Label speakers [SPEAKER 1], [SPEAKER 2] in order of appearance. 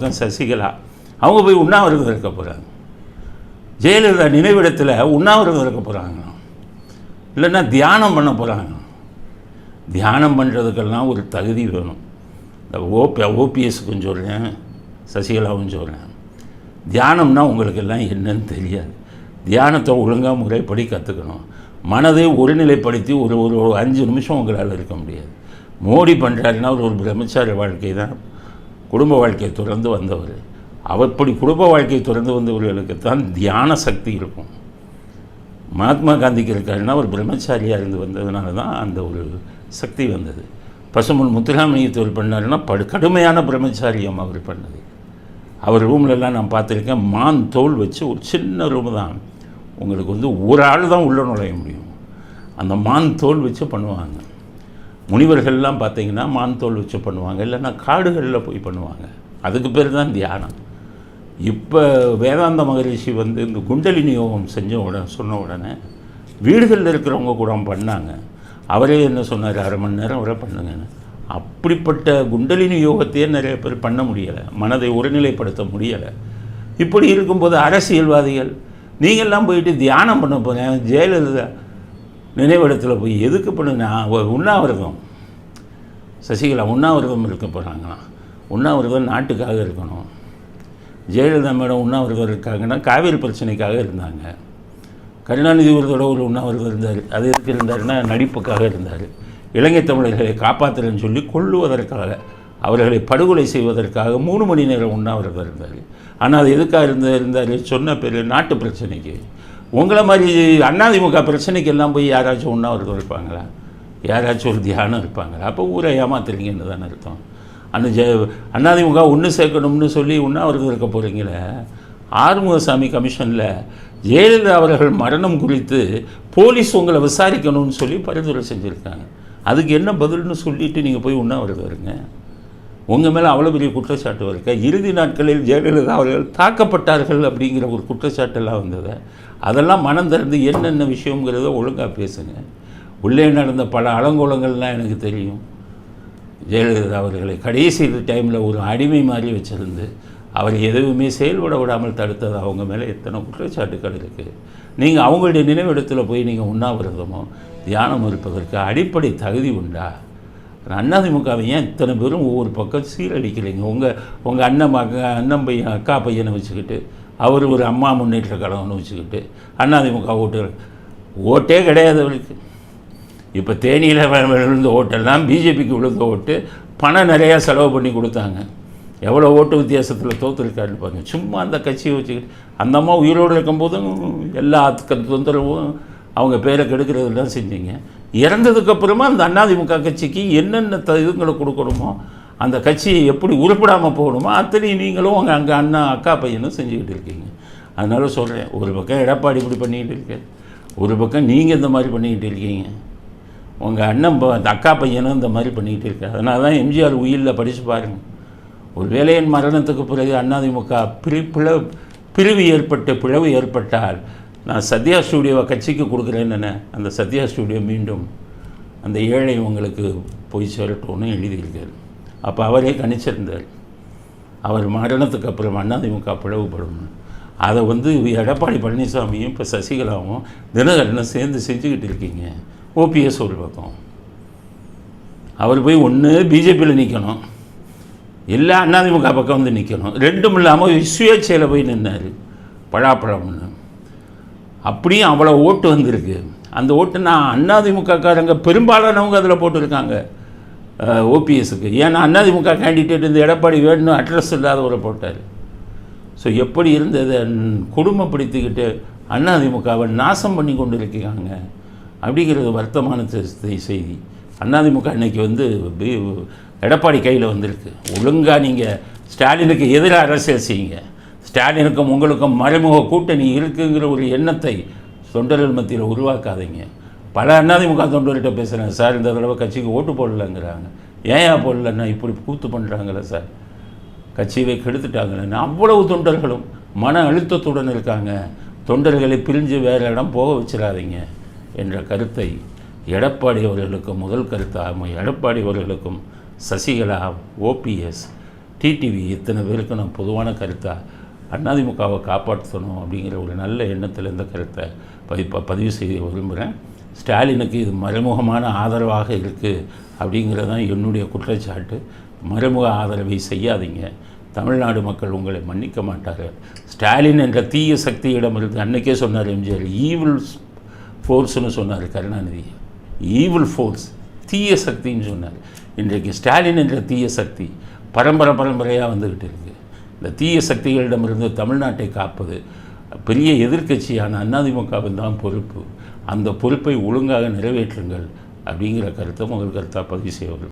[SPEAKER 1] தான் சசிகலா. அவங்க போய் உண்ணாவிரதம் இருக்க போகிறாங்க ஜெயலலிதா நினைவிடத்தில் உண்ணாவிரதம் இருக்க போகிறாங்க இல்லைன்னா தியானம் பண்ண போகிறாங்க தியானம் பண்ணுறதுக்கெல்லாம் ஒரு தகுதி வேணும். இந்த ஓபி ஓபிஎஸ்க்கும் சொல்கிறேன் சசிகலாவும் சொல்கிறேன் தியானம்னா உங்களுக்கு எல்லாம் என்னன்னு தெரியாது. தியானத்தை ஒழுங்காக முறைப்படி கற்றுக்கணும் மனதை ஒருநிலைப்படுத்தி ஒரு ஒரு அஞ்சு நிமிஷம் உங்களால் இருக்க முடியாது. மோடி பண்ணுறாருன்னா ஒரு ஒரு பிரம்மச்சாரி வாழ்க்கை தான். குடும்ப வாழ்க்கையை துறந்து வந்தவர். அப்படி குடும்ப வாழ்க்கையை துறந்து வந்தவர்களுக்கு தான் தியான சக்தி இருக்கும். மகாத்மா காந்திக்கு இருக்காருன்னா ஒரு பிரம்மச்சாரியாக இருந்து வந்ததுனால தான் அந்த ஒரு சக்தி வந்தது. பசுமுன் பசுமன் முத்துராமலிங்கத்தவர் பண்ணாருன்னா படு கடுமையான பிரம்மச்சாரியம் அவர் பண்ணது. அவர் ரூம்லலாம் நான் பார்த்துருக்கேன் மான் தோல் வச்சு ஒரு சின்ன ரூம் தான். உங்களுக்கு வந்து ஒரு ஆள் தான் உள்ளே நுழைய முடியும். அந்த மான் தோல் வச்சு பண்ணுவாங்க. முனிவர்கள்லாம் பார்த்தீங்கன்னா மான் தோல் வச்சு பண்ணுவாங்க இல்லைன்னா காடுகளில் போய் பண்ணுவாங்க. அதுக்கு பேர் தான் தியானம். இப்போ வேதாந்த மகரிஷி வந்து இந்த குண்டலினி யோகம் செஞ்ச உடனே சொன்ன உடனே வீடுகளில் இருக்கிறவங்க கூட பண்ணாங்க. அவரே என்ன சொன்னார் அரை மணி நேரம் வரை பண்ணுங்கன்னு. அப்படிப்பட்ட குண்டலினி யோகத்தையே நிறைய பேர் பண்ண முடியலை. மனதை ஒருநிலைப்படுத்த முடியலை. இப்படி இருக்கும்போது அரசியல்வாதிகள் நீங்கள்லாம் போயிட்டு தியானம் பண்ண போகிறேன் ஜெயலலிதா நினைவிடத்தில் போய் எதுக்கு பண்ணுனா உண்ணாவிரதம். சசிகலா உண்ணாவிரதம் இருக்க போகிறாங்களாம் உண்ணாவிரதம் நாட்டுக்காக இருக்கணும். ஜெயலலிதா மேடம் உண்ணாவிரதம் இருக்காங்கன்னா காவேரி பிரச்சனைக்காக இருந்தாங்க. கருணாநிதி ஒரு தடவை ஒரு உண்ணாவிரதம் இருந்தார். அது எதுக்கு இருந்தாருன்னா நடிப்புக்காக இருந்தார். இலங்கை தமிழர்களை காப்பாற்றுறேன்னு சொல்லி கொள்ளுவதற்காக அவர்களை படுகொலை செய்வதற்காக மூணு மணி நேரம் உண்ணாவிரதம் இருந்தார். ஆனால் அது எதுக்காக இருந்த இருந்தார்? சொன்ன பேர் நாட்டு பிரச்சனைக்கு. உங்களை மாதிரி அதிமுக பிரச்சனைக்கு எல்லாம் போய் யாராச்சும் உண்ணாவிரதம் இருப்பாங்களா? யாராச்சும் ஒரு தியானம் இருப்பாங்க. அப்போ ஊரை ஏமாத்துறீங்கன்னு தானே அர்த்தம். அந்த ஜ அண்ணாதிமுக ஒன்று சேர்க்கணும்னு சொல்லி உண்ணாவிரதம் இருக்க போகிறீங்களே ஆறுமுகசாமி கமிஷனில் ஜெயலலிதா அவர்கள் மரணம் குறித்து போலீஸ் உங்களை விசாரிக்கணும்னு சொல்லி பரிந்துரை செஞ்சுருக்காங்க. அதுக்கு என்ன பதில்னு சொல்லிவிட்டு நீங்கள் போய் உண்ணாவிரதம் இருங்க உங்கள் மேலே அவ்வளோ பெரிய குற்றச்சாட்டு இருக்க இறுதி நாட்களில் ஜெயலலிதா அவர்கள் தாக்கப்பட்டார்கள் அப்படிங்கிற ஒரு குற்றச்சாட்டெல்லாம் வந்தது. அதெல்லாம் மனம் திறந்து என்னென்ன விஷயங்கிறத ஒழுங்காக பேசுங்க. உள்ளே நடந்த பல அலங்கோலங்கள்லாம் எனக்கு தெரியும். ஜெயலலிதா அவர்களை கடைசி டைமில் ஒரு அடிமை மாதிரி வச்சுருந்து அவர் எதுவுமே செயல்பட விடாமல் தடுத்தது அவங்க மேலே எத்தனை குற்றச்சாட்டுகள் இருக்குது நீங்கள் அவங்களுடைய நினைவிடத்தில் போய் நீங்கள் உண்ணாவிரதமோ தியானம் இருப்பதற்கு அடிப்படை தகுதி உண்டா? அதிமுகவை ஏன் இத்தனை பேரும் ஒவ்வொரு பக்கம் சீரழிக்கிறீங்க? உங்கள் உங்கள் அண்ணன் மக அண்ணன் பையன் அக்கா பையனை வச்சுக்கிட்டு அவர் ஒரு அம்மா முன்னேற்ற கழகம்னு வச்சுக்கிட்டு அதிமுக ஓட்டு ஓட்டே கிடையாது அவருக்கு இப்போ தேனியில் விழுந்த ஓட்டெல்லாம் பிஜேபிக்கு விழுந்த ஓட்டு பணம் நிறையா செலவு பண்ணி கொடுத்தாங்க. எவ்வளோ ஓட்டு வித்தியாசத்தில் தோற்றுருக்காருன்னு பாருங்க. சும்மா அந்த கட்சியை வச்சுக்கிட்டு அந்த அம்மா உயிரோடு இருக்கும்போதும் எல்லா தொந்தரவும் அவங்க பேரை கெடுக்கிறதெல்லாம் செஞ்சீங்க. இறந்ததுக்கப்புறமா அந்த அண்ணாதிமுக கட்சிக்கு என்னென்ன த இதுங்களை கொடுக்கணுமோ அந்த கட்சியை எப்படி உருப்பிடாமல் போகணுமோ அத்தனை நீங்களும் உங்கள் அங்கே அண்ணா அக்கா பையனும் செஞ்சுக்கிட்டு இருக்கீங்க. அதனால சொல்கிறேன் ஒரு பக்கம் எடப்பாடி இப்படி பண்ணிக்கிட்டு இருக்கேன் ஒரு பக்கம் நீங்கள் இந்த மாதிரி பண்ணிக்கிட்டு இருக்கீங்க. உங்கள் அண்ணன் அந்த அக்கா பையனும் இந்த மாதிரி பண்ணிக்கிட்டு இருக்கு அதனால தான் எம்ஜிஆர் உயிரில் படித்து பாருங்கள் ஒரு வேலையின் மரணத்துக்கு பிறகு அதிமுக பிரி பிள பிரிவு ஏற்பட்டு பிளவு ஏற்பட்டால் நான் சத்யா ஸ்டூடியோவை கட்சிக்கு கொடுக்குறேன்னு அந்த சத்யா ஸ்டூடியோ மீண்டும் அந்த ஏழை உங்களுக்கு போய் சேரட்டும்னு எழுதியிருக்கார். அப்போ அவரே கணிச்சிருந்தார். அவர் மரணத்துக்கு அப்புறம் அதிமுக பிளவுபடும் அதை வந்து எடப்பாடி பழனிசாமியும் இப்போ சசிகலாவும் தினகரனும் சேர்ந்து செஞ்சுக்கிட்டு இருக்கீங்க. ஓபிஎஸ் ஒரு பக்கம் அவர் போய் ஒன்று பிஜேபியில் நிற்கணும் எல்லா அதிமுக பக்கம் வந்து நிற்கணும் ரெண்டும் இல்லாமல் சுயேட்சையில் போய் நின்னார். பழாப்பழம்னு அப்படியும் அவ்வளோ ஓட்டு வந்திருக்கு. அந்த ஓட்டு நான் அதிமுகக்காரங்க பெரும்பாலானவங்க அதில் போட்டிருக்காங்க. ஓபிஎஸ்க்கு ஏன்னா அதிமுக கேண்டிடேட் இந்த எடப்பாடி வேணும் அட்ரஸ் இல்லாதவரை போட்டார். ஸோ எப்படி இருந்ததை? குடும்பப்படுத்திக்கிட்டு அதிமுகவை நாசம் பண்ணி கொண்டு இருக்காங்க அப்படிங்கிறது வருத்தமான செய்தி. அதிமுக அன்னைக்கு வந்து எடப்பாடி கையில் வந்திருக்கு. ஒழுங்காக நீங்கள் ஸ்டாலினுக்கு எதிராக அரசியல் செய்யுங்க. ஸ்டாலினுக்கும் உங்களுக்கும் மறைமுக கூட்டணி இருக்குங்கிற ஒரு எண்ணத்தை தொண்டர்கள் மத்தியில் உருவாக்காதீங்க. பல அதிமுக தொண்டர்கிட்ட பேசுகிறேன் சார் இந்த தடவை கட்சிக்கு ஓட்டு போடலங்கிறாங்க. ஏன் போடலன்னா இப்படி கூத்து பண்ணுறாங்களே சார். கட்சியை கெடுத்துட்டாங்கன்னு அவ்வளவு தொண்டர்களும் மன அழுத்தத்துடன் இருக்காங்க. தொண்டர்களை பிரிஞ்சு வேறு இடம் போக வச்சிடாதீங்க. என்ற கருத்தை எடப்பாடி அவர்களுக்கும் முதல் கருத்தாக எடப்பாடி அவர்களுக்கும் சசிகலா ஓபிஎஸ் டிடிவி இத்தனை பேருக்கு நான் பொதுவான கருத்தாக அதிமுகவை காப்பாற்றணும் அப்படிங்கிற ஒரு நல்ல எண்ணத்தில் இந்த கருத்தை பதி பதிவு செய்ய விரும்புகிறேன் ஸ்டாலினுக்கு இது மறைமுகமான ஆதரவாக இருக்குது அப்படிங்கிறது தான் என்னுடைய குற்றச்சாட்டு. மறைமுக ஆதரவை செய்யாதீங்க. தமிழ்நாடு மக்கள் உங்களை மன்னிக்க மாட்டார்கள். ஸ்டாலின் என்ற தீய சக்தியிடமிருந்து அன்னைக்கே சொன்னார் எம்ஜிஆர் ஈவில் ஃபோர்ஸ்னு சொன்னார் கருணாநிதி. ஈவில் ஃபோர்ஸ் தீய சக்தின்னு சொன்னார். இன்றைக்கு ஸ்டாலின் என்ற தீய சக்தி பரம்பரை பரம்பரையாக வந்துக்கிட்டு இருக்குது இந்த தீய சக்திகளிடமிருந்து தமிழ்நாட்டை காப்பது பெரிய எதிர்க்கட்சியான அதிமுகவின் தான் பொறுப்பு. அந்த பொறுப்பை ஒழுங்காக நிறைவேற்றுங்கள் அப்படிங்கிற கருத்தை முதல் கருத்தாக பதிவு செய்வார்கள்